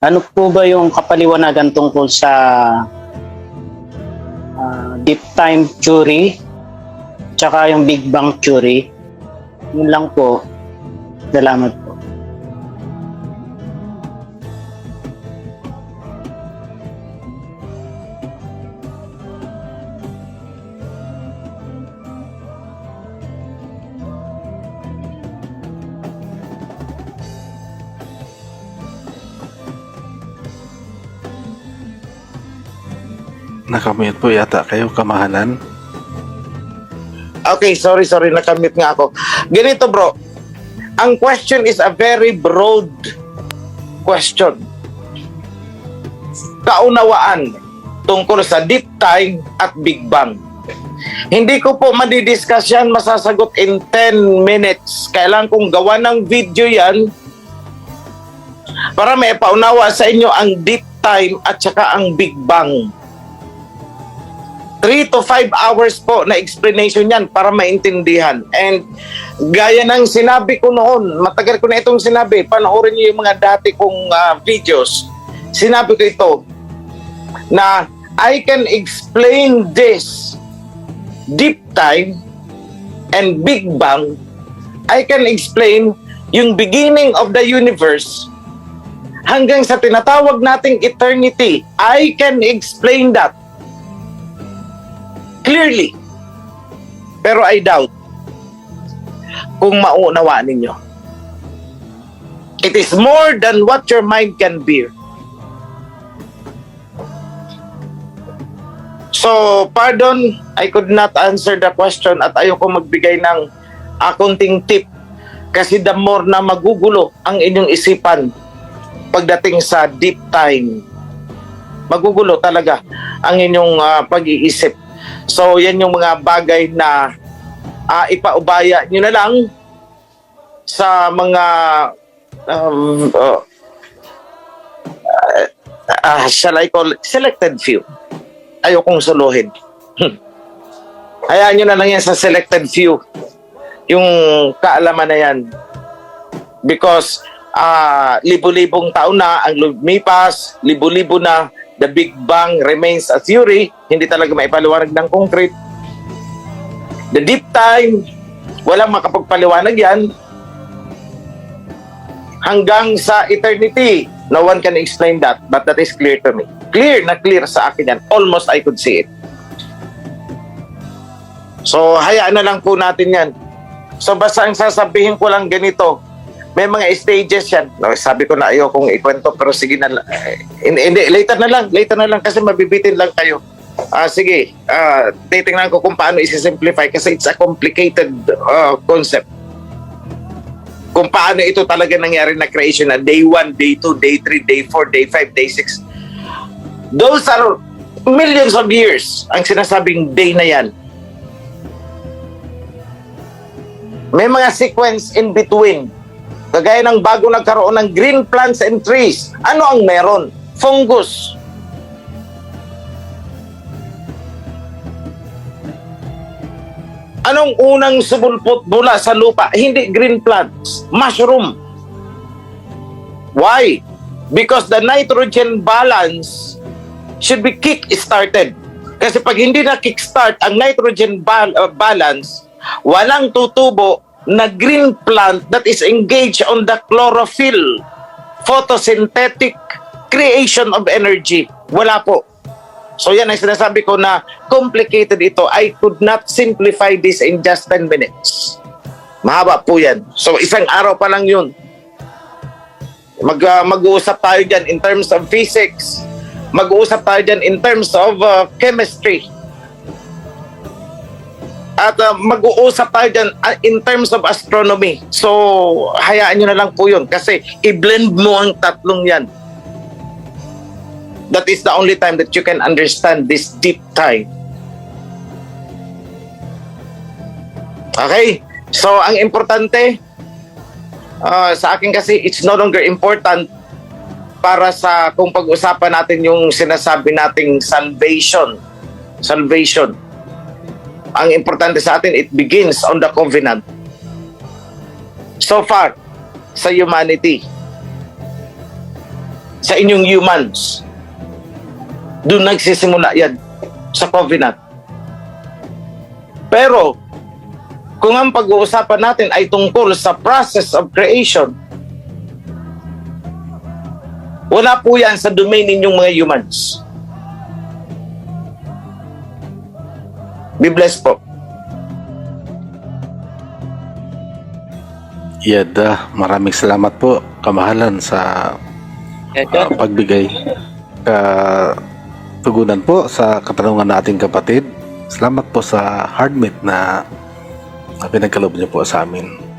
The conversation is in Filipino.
Ano po ba yung kapaliwanagan tungkol sa ah, deep time theory tsaka yung Big Bang theory? Yun lang po. Salamat Nakamute po yata kayo, kamahalan. Okay, sorry, sorry, nakamute nga ako. Ganito bro, ang question is a very broad question. Kaunawaan tungkol sa deep time at Big Bang. Hindi ko po madidiscuss yan, masasagot in 10 minutes. Kailangan kong gawa ng video yan para may paunawa sa inyo ang deep time at saka ang Big Bang. 3 to 5 hours po na explanation yan para maintindihan. And gaya ng sinabi ko noon, matagal ko na itong sinabi, panoorin niyo yung mga dati kong ah, videos. Sinabi ko ito na I can explain this deep time and Big Bang. I can explain yung beginning of the universe hanggang sa tinatawag nating eternity. I can explain that clearly. Pero I doubt kung mauunawaan ninyo. It is more than what your mind can bear. So, pardon, I could not answer the question at ayoko magbigay ng akunting tip kasi the more na magugulo ang inyong isipan pagdating sa deep time, magugulo talaga ang inyong ah, pag-iisip. So, yan yung mga bagay na ah, ipaubaya nyo na lang sa mga um, uh, ah, shall I call it, selected few. Ayokong suluhin. Hmm. Hayaan nyo na lang yan sa selected few. Yung kaalaman na yan. Because ah libo-libong taon na ang lumipas, libo-libo na the Big Bang remains a theory, hindi talaga maipaliwanag ng concrete. The deep time, walang makapagpaliwanag yan. Hanggang sa eternity, no one can explain that, but that is clear to me. Clear na clear sa akin yan. Almost I could see it. So, hayaan na lang po natin yan. So, basta ang sasabihin ko lang ganito, may mga stages yan. No, sabi ko na ayokong ikwento, pero sige na. Eh, Hindi, later na lang. Later na lang kasi mabibitin lang kayo. Ah, sige, ah, titingnan ko kung paano isi-simplify kasi it's a complicated ah, concept. Kung paano ito talaga nangyari na creation na day 1, day 2, day 3, day 4, day 5, day 6. Those are millions of years ang sinasabing day na yan. May mga sequence in between. Kagaya ng bago nagkaroon ng green plants and trees. Ano ang meron? Fungus. Anong unang sumulpot mula sa lupa? Hindi green plants. Mushroom. Why? Because the nitrogen balance should be kick-started. Kasi pag hindi na kick-start ang nitrogen bal- uh, balance, walang tutubo na green plant that is engaged on the chlorophyll photosynthetic creation of energy. Wala po. So yan ang sinasabi ko na complicated ito. I could not simplify this in just 10 minutes. Mahaba po yan. So isang araw pa lang yun. Mag, uh, mag-uusap tayo dyan in terms of physics. Mag-uusap tayo dyan in terms of uh, chemistry. At uh, mag-uusap tayo dyan uh, in terms of astronomy. So, hayaan nyo na lang po yun. Kasi i-blend mo ang tatlong yan. That is the only time that you can understand this deep time. Okay? So, ang importante, uh, sa akin kasi, it's no longer important para sa kung pag-usapan natin yung sinasabi nating salvation. Salvation. Ang importante sa atin, it begins on the covenant. So far, sa humanity. sa inyong humans. Doon nagsisimula yan sa covenant. Pero, kung ang pag-uusapan natin ay tungkol sa process of creation, wala po yan sa domain ninyong mga humans. Be blessed po. Yada, maraming salamat po, kamahalan sa ah, pagbigay ka tugunan po sa katanungan nating kapatid. Salamat po sa hardmate na na pinagkaloob niyo po sa amin.